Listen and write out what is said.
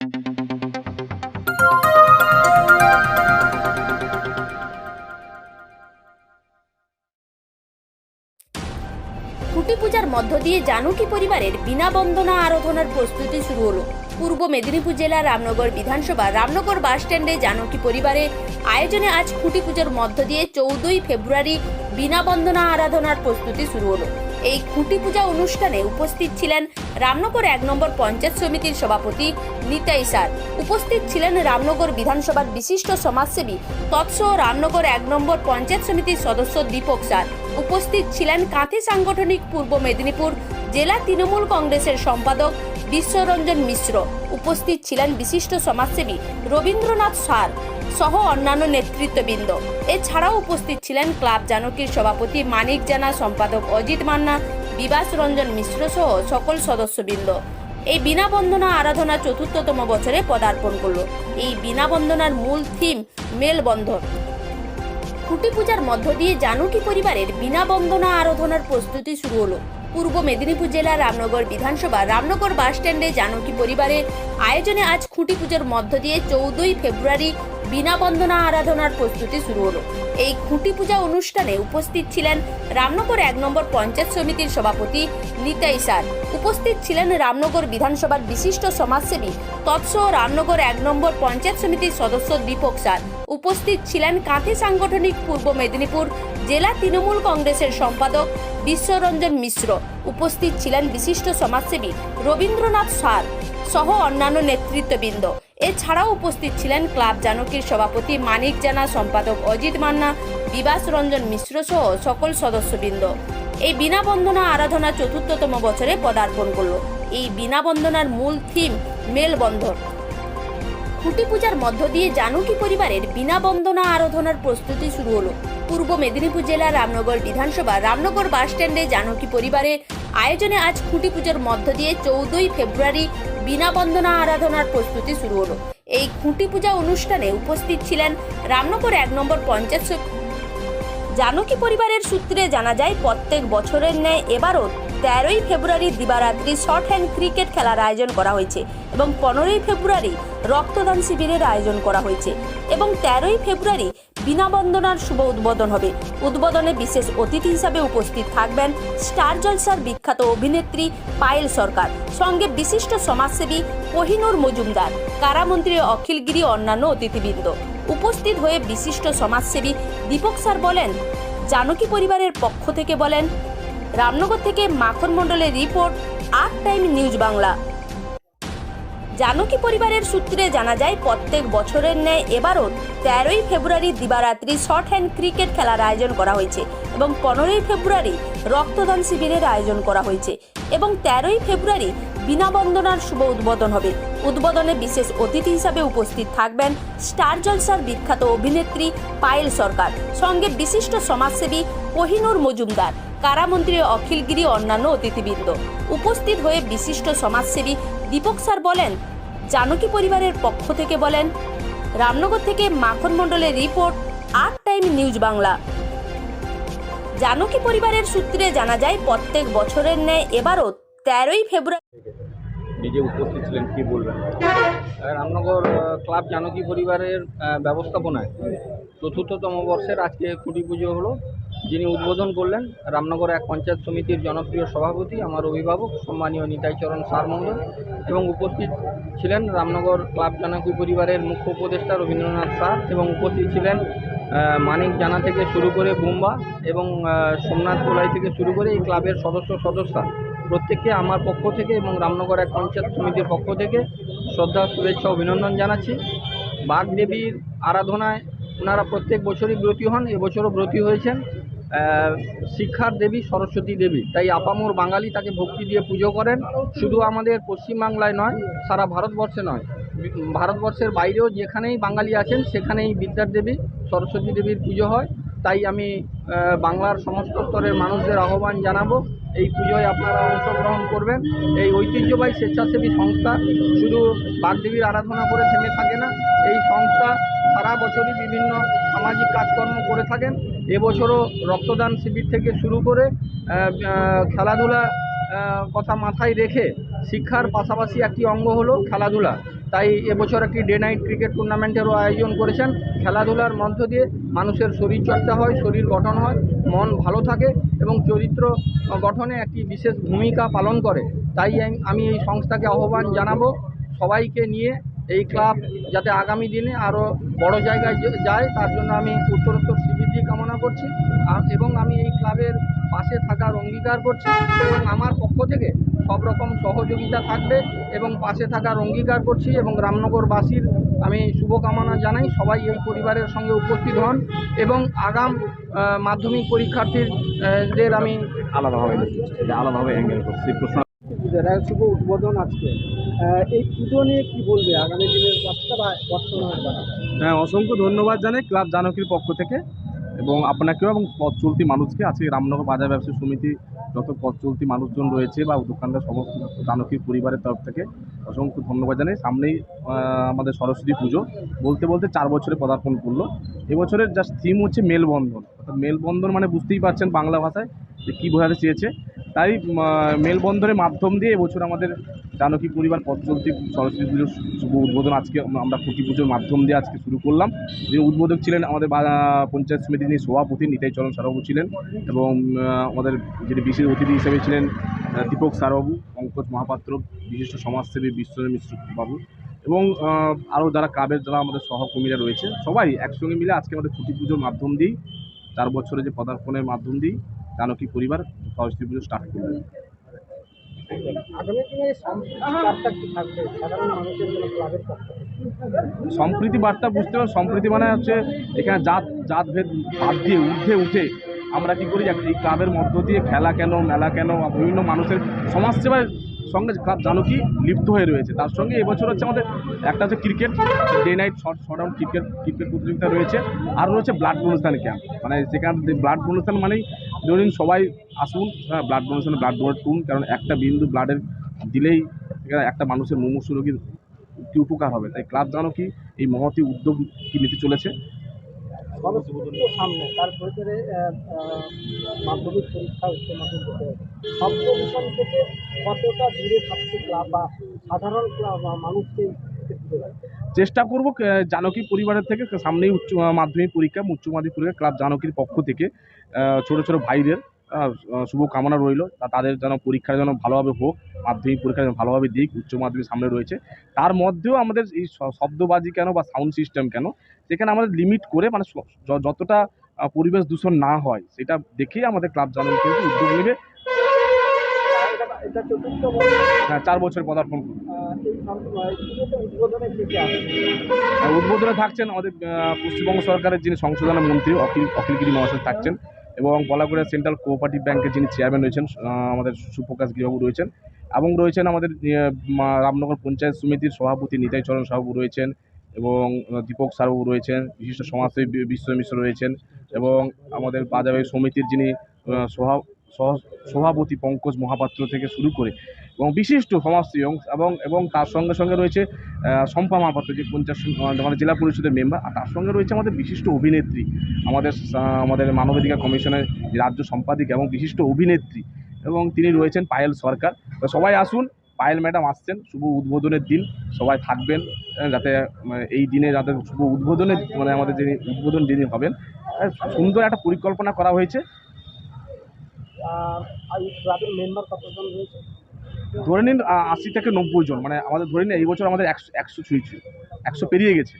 খুঁটি পূজার মধ্য দিয়ে জানুকি পরিবারের বিনা বন্দনা আরাধনার প্রস্তুতি শুরু হলো। পূর্ব মেদিনীপুর জেলার রামনগর বিধানসভা রামনগর বাস স্ট্যান্ডে জানকী পরিবারের আয়োজনে আজ খুঁটি পুজোর মধ্য দিয়ে চৌদ্দই ফেব্রুয়ারি বিনা বন্দনা আরাধনার প্রস্তুতি শুরু হলো। এই খুঁটি পূজা অনুষ্ঠানে উপস্থিত ছিলেন রামনগর এক নম্বর পঞ্চায়েত সমিতির সভাপতি নিতাই স্যার উপস্থিত ছিলেন রামনগর বিধানসভার বিশিষ্ট সমাজসেবী তৎসহ রামনগর এক নম্বর পঞ্চায়েত সমিতির সদস্য দীপক স্যার উপস্থিত ছিলেন কাঁথি সাংগঠনিক পূর্ব মেদিনীপুর জেলা তৃণমূল কংগ্রেসের সম্পাদক বিশ্বরঞ্জন মিশ্র। উপস্থিত ছিলেন বিশিষ্ট সমাজসেবী রবীন্দ্রনাথ সার। সহ অন্যান্য নেতৃত্ববৃন্দ। এছাড়াও উপস্থিত ছিলেন ক্লাব জানকীর সভাপতি মানিক জানা, সম্পাদক অজিত মান্না বিবাস রঞ্জন মিশ্র সহ সকল সদস্যবৃন্দ। এই বিনা বন্দনা আরাধনা চতুর্থতম বছরে পদার্পণ করল। এই বিনা বন্দনার মূল থিম মেলবন্ধন। খুঁটি পূজার মধ্য দিয়ে জানকী পরিবারের বিনা বন্দনা আরাধনার প্রস্তুতি শুরু হলো। পূর্ব মেদিনীপুর জেলার রামনগর বিধানসভা। রামনগর বাস স্ট্যান্ডে জানকী পরিবারের আয়োজনে আজ খুঁটি পুজোর মধ্য দিয়ে চৌদ্দই ফেব্রুয়ারি বিনা বন্দনা আরাধনার প্রস্তুতি শুরু হলো। এই খুঁটি পূজা অনুষ্ঠানে উপস্থিত ছিলেন রামনগর এক নম্বর পঞ্চায়েত সমিতির সভাপতি নিতাই স্যার উপস্থিত ছিলেন রামনগর বিধানসভার বিশিষ্ট সমাজসেবী তৎসহ রামনগর এক নম্বর পঞ্চায়েত সমিতির সদস্য দীপক স্যার উপস্থিত ছিলেন কাঁথি সাংগঠনিক পূর্ব মেদিনীপুর জেলা তৃণমূল কংগ্রেসের সম্পাদক বিশ্বরঞ্জন মিশ্র উপস্থিত ছিলেন বিশিষ্ট সমাজসেবী রবীন্দ্রনাথ সার সহ অন্যান্য নেতৃত্ববৃন্দ। এছাড়াও উপস্থিত ছিলেন ক্লাব জানকীর সভাপতি মানিক জানা, সম্পাদক অজিত মান্না বিবাস রঞ্জন মিশ্র সহ সকল সদস্যবৃন্দ। এই বিনা বন্দনা আরাধনা চতুর্থতম বছরে পদার্পণ করল। এই বিনা বন্দনার মূল থিম মেলবন্ধন। খুঁটি পূজার মধ্য দিয়ে জানকী পরিবারের বিনা বন্দনা আরাধনার প্রস্তুতি শুরু হলো। পূর্ব মেদিনীপুর জেলার রামনগর বিধানসভা রামনগর বাস স্ট্যান্ডে জানকী পরিবারের আয়োজনে আজ খুঁটি পুজোর মধ্য দিয়ে চৌদ্দই ফেব্রুয়ারি বিনা বন্দনা আরাধনার প্রস্তুতি শুরু হলো। এই খুঁটি পূজা অনুষ্ঠানে উপস্থিত ছিলেন রামনগর এক নম্বর পঞ্চায়েত জানকী পরিবারের সূত্রে জানা যায়, প্রত্যেক বছরের ন্যায় এবারও তেরোই ফেব্রুয়ারি দিবারাত্রি শর্ট হ্যান্ড ক্রিকেট খেলার আয়োজন করা হয়েছে এবং পনেরোই ফেব্রুয়ারি রক্তদান শিবিরের আয়োজন করা হয়েছে এবং তেরোই ফেব্রুয়ারি বিনা বন্দনার শুভ উদ্বোধন হবে। উদ্বোধনে বিশেষ অতিথি হিসাবে উপস্থিত থাকবেন স্টার জলসার বিখ্যাত অভিনেত্রী পায়েল সরকার, সঙ্গে বিশিষ্ট সমাজসেবী কোহিনুর মজুমদার, কারামন্ত্রী অখিলগিরি অন্যান্য অতিথিবৃন্দ। উপস্থিত হয়ে বিশিষ্ট সমাজসেবী দীপক স্যার বলেন, জানকী পরিবারের পক্ষ থেকে বলেন, রামনগর থেকে মাখন মণ্ডলের রিপোর্ট, আট টাইম নিউজ বাংলা। জানকী পরিবারের সূত্রে জানা যায়, প্রত্যেক বছরের ন্যায় এবারও তেরোই ফেব্রুয়ারি দিবারাত্রি শর্ট হ্যান্ড ক্রিকেট খেলার আয়োজন করা হয়েছে এবং পনেরোই ফেব্রুয়ারি রক্তদান শিবিরের আয়োজন করা হয়েছে এবং তেরোই ফেব্রুয়ারি বিনা বন্দনার শুভ উদ্বোধন হবে। উদ্বোধনে বিশেষ অতিথি হিসাবে উপস্থিত থাকবেন স্টার জলসার বিখ্যাত অভিনেত্রী পায়েল সরকার, সঙ্গে বিশিষ্ট সমাজসেবী কোহিনুর মজুমদার, কারামন্ত্রী অখিলগিরি অন্যান্য অতিথিবৃন্দ। উপস্থিত হয়ে বিশিষ্ট সমাজসেবী দীপক স্যার বলেন, জানকী পরিবারের পক্ষ থেকে বলেন, রামনগর থেকে মাখন মণ্ডলের রিপোর্ট, আট টাইম নিউজ বাংলা। জানকী পরিবারের সূত্রে জানা যায়, প্রত্যেক বছরের ন্যায় এবারও তেরোই ফেব্রুয়ারি নিজে উপস্থিত ছিলেন, কি বলবেন? রামনগর ক্লাব জানকী পরিবারের ব্যবস্থাপনায় চতুর্থতম বর্ষের আজকে খুঁটি পুজো হলো। যিনি উদ্বোধন করলেন রামনগর এক পঞ্চায়েত সমিতির জনপ্রিয় সভাপতি, আমার অভিভাবক সম্মানীয় নিতাইচরণ সার মণ্ডল এবং উপস্থিত ছিলেন রামনগর ক্লাব জানকী পরিবারের মুখ্য উপদেষ্টা রবীন্দ্রনাথ স্যার এবং উপস্থিত ছিলেন মানিক জানা থেকে শুরু করে বুম্বা এবং সোমনাথ গোলাই থেকে শুরু করে এই ক্লাবের সদস্য সদস্যা। প্রত্যেককে আমার পক্ষ থেকে এবং রামনগর এক পঞ্চায়েত সমিতির পক্ষ থেকে শ্রদ্ধা, শুভেচ্ছা, অভিনন্দন জানাচ্ছি। বাঘ দেবীর আরাধনায় ওনারা প্রত্যেক বছরই ব্রতী হন, এবছরও ব্রতী হয়েছেন। শিক্ষার দেবী সরস্বতী দেবী। তাই আপামোর বাঙালি তাকে ভক্তি দিয়ে পুজো করেন। শুধু আমাদের পশ্চিমবাংলায় নয়, সারা ভারতবর্ষে নয়। ভারতবর্ষের বাইরেও যেখানেই বাঙালি আছেন, সেখানেই বিদ্যার দেবী সরস্বতী দেবীর পুজো হয়। তাই আমি বাংলার সমস্ত স্তরের মানুষদের আহ্বান জানাব, এই পুজোয় আপনারা অংশগ্রহণ করবেন। এই ঐতিহ্যবাহী স্বেচ্ছাসেবী সংস্থা শুধু বাগদেবীর আরাধনা করে থেমে থাকে না, এই সংস্থা সারা বছরই বিভিন্ন সামাজিক কাজকর্ম করে থাকেন। এবছরও রক্তদান শিবির থেকে শুরু করে খেলাধুলা কথা মাথায় রেখে শিক্ষার পাশাপাশি একটি অঙ্গ হলো খেলাধুলা। তাই এবছর একটি ডে নাইট ক্রিকেট টুর্নামেন্টেরও আয়োজন করেছেন। খেলাধুলার মধ্য দিয়ে মানুষের শরীরচর্চা হয়, শরীর গঠন হয়, মন ভালো থাকে এবং চরিত্র গঠনে একটি বিশেষ ভূমিকা পালন করে। তাই আমি- এই সংস্থাকে আহ্বান জানাব সবাইকে নিয়ে এই ক্লাব যাতে আগামী দিনে আরও বড় জায়গায় যায়। তার জন্য আমি উত্তরোত্তর শ্রীবৃদ্ধি কামনা করছি। এবং আমি এই ক্লাবের পাশে থাকার অঙ্গীকার করছি এবং আমার পক্ষ থেকে সব রকম সহযোগিতা থাকবে এবং পাশে থাকার অঙ্গীকার করছি এবং রামনগরবাসীর আমি শুভকামনা জানাই। সবাই এই পরিবারের সঙ্গে উপস্থিত হন এবং আগাম মাধ্যমিক পরীক্ষার্থীদের আমি আলাদাভাবে আলাদাভাবে অ্যাঙ্গেল করছি। প্রশ্ন পুজোর শুভ উদ্বোধন আজকে এই পুজো নিয়ে কি বলবে? আগামী দিনের বাচ্চা বা বর্তমানের হ্যাঁ অসংখ্য ধন্যবাদ জানাই ক্লাব জানকীর পক্ষ থেকে। এবং আপনাকেও এবং পথ চলতি মানুষকে আজকে রামনগর বাজার ব্যবসায়ী সমিতি যত পথ চলতি মানুষজন রয়েছে বা দোকানদার সমস্ত জানকীর পরিবারের তরফ থেকে অসংখ্য ধন্যবাদ জানাই। সামনেই আমাদের সরস্বতী পুজো। বলতে বলতে চার বছরে পদার্পণ করল। এবছরের জাস্ট থিম হচ্ছে মেলবন্ধন। অর্থাৎ মেলবন্ধন মানে বুঝতেই পারছেন বাংলা ভাষায় যে কী বোঝাতে চেয়েছে। তাই মেলবন্ধনের মাধ্যম দিয়ে এবছর আমাদের জানকী পরিবার পথ সরস্বতী পুজোর শুভ উদ্বোধন আজকে আমরা খুঁটি পুজোর মাধ্যম দিয়ে আজকে শুরু করলাম। যে উদ্বোধক ছিলেন আমাদের পঞ্চায়েত সমিতির যিনি সভাপতি নিতাই চরণ সারবাবু ছিলেন এবং আমাদের যিনি বিশেষ অতিথি হিসেবে ছিলেন দীপক সারবাবু, পঙ্কজ মহাপাত্র, বিশিষ্ট সমাজসেবী বিশ্বজিৎ মিশ্র বাবু এবং আরও যারা ক্লাবের যারা আমাদের সহকর্মীরা রয়েছে, সবাই একসঙ্গে মিলে আজকে আমাদের খুঁটি পুজোর মাধ্যম দিয়েই, চার বছরে যে পদার্পণের মাধ্যম দিয়েই জানকী পরিবার সরস্বতী পুজো স্টার্ট করবে সম্প্রীতি বার্তা বুঝতে পারেন সম্প্রীতি মানে হচ্ছে এখানে জাত জাত ভেদ বাদ দিয়ে উঠে উঠে আমরা কি করি? এই ক্লাবের মধ্য দিয়ে খেলা কেন, মেলা কেন বিভিন্ন মানুষের সমাজসেবার সঙ্গে ক্লাব জানো কি লিপ্ত হয়ে রয়েছে। তার সঙ্গে এবছর হচ্ছে আমাদের একটা হচ্ছে cricket day night short short out cricket cricket প্রতিযোগিতা রয়েছে। আর রয়েছে ব্লাড ডোনেশন ক্যাম্প। মানে সেখানে ব্লাড ডোনেশন মানেই ধরুন সবাই আসুন হ্যাঁ ব্লাড ডোনেশনে ব্লাড ডোনেট করুন, কারণ একটা বিন্দু ব্লাডের দিলেই একটা মানুষের মুমূর্ষু রোগীর কি উপকার হবে? তাই ক্লাব জানো কি? এই মহতি উদ্যোগ কি নিতে চলেছে? সামনে মাধ্যমিক পরীক্ষা কতটা দূরে থাকছে ক্লাব বা সাধারণ মানুষকে চেষ্টা করব জানকী পরিবারের থেকে সামনেই উচ্চ মাধ্যমিক পরীক্ষা, উচ্চ মাধ্যমিক পরীক্ষা, ক্লাব জানকীর পক্ষ থেকে ছোট ছোট ভাইদের শুভ কামনা রইল। তাদের যেন পরীক্ষা যেন ভালোভাবে হোক, মাধ্যমিক পরীক্ষা যেন ভালোভাবে দিক, উচ্চ মাধ্যমিক সামনে রয়েছে। তার মধ্যেও আমাদের এই শব্দবাজি কেন বা সাউন্ড সিস্টেম কেন, সেখানে আমাদের লিমিট করে মানে যতটা পরিবেশ দূষণ না হয়, সেটা দেখেই আমাদের ক্লাব জানকী কিন্তু উদ্যোগ নেবে। এটা- এটা চতুর্থ হ্যাঁ, চার বছর পদার্পণ। পুজোতে উদ্বোধনে থাকছেন আমাদের পশ্চিমবঙ্গ সরকারের যিনি সংশোধনা মন্ত্রী অখিল অখিলগিরি মহাশয় থাকছেন এবং বলাগুড়া সেন্ট্রাল কোঅপারেটিভ ব্যাংকের যিনি চেয়ারম্যান রয়েছেন আমাদের সুপ্রকাশ গৃহবাবু রয়েছেন এবং রয়েছেন আমাদের রামনগর পঞ্চায়েত সমিতির সভাপতি নিতাই চরণ সাহু রয়েছেন এবং দীপক সারবাবু রয়েছেন বিশিষ্ট সমাজসেবী বিশ্ব মিশ্র রয়েছেন এবং আমাদের বাজারে সমিতির যিনি সভা সভাপতি পঙ্কজ মহাপাত্র থেকে শুরু করে এবং বিশিষ্ট সমাজসেবী এবং- এবং এবং তার সঙ্গে সঙ্গে রয়েছে শম্পা মহাপাত্র যে পঞ্চাশ, আমাদের জেলা পরিষদের মেম্বার, আর তার সঙ্গে রয়েছে আমাদের বিশিষ্ট অভিনেত্রী, আমাদের আমাদের মানবাধিকার কমিশনের রাজ্য সম্পাদিকা এবং বিশিষ্ট অভিনেত্রী এবং তিনি রয়েছেন পায়েল সরকার। সবাই আসুন, পায়েল ম্যাডাম আসছেন, শুভ উদ্বোধনের দিন, সবাই থাকবেন যাতে এই দিনে যাতে শুভ উদ্বোধনের মানে আমাদের যিনি উদ্বোধন যিনি হবেন। সুন্দর একটা পরিকল্পনা করা হয়েছে। ক্লাবের মেম্বার কতজন রয়েছে? ধরে নিন আশি থেকে নব্বই জন মানে আমাদের ধরে নিন, এই বছর আমাদের একশো একশো ছুঁয়েছে একশো পেরিয়ে গেছে।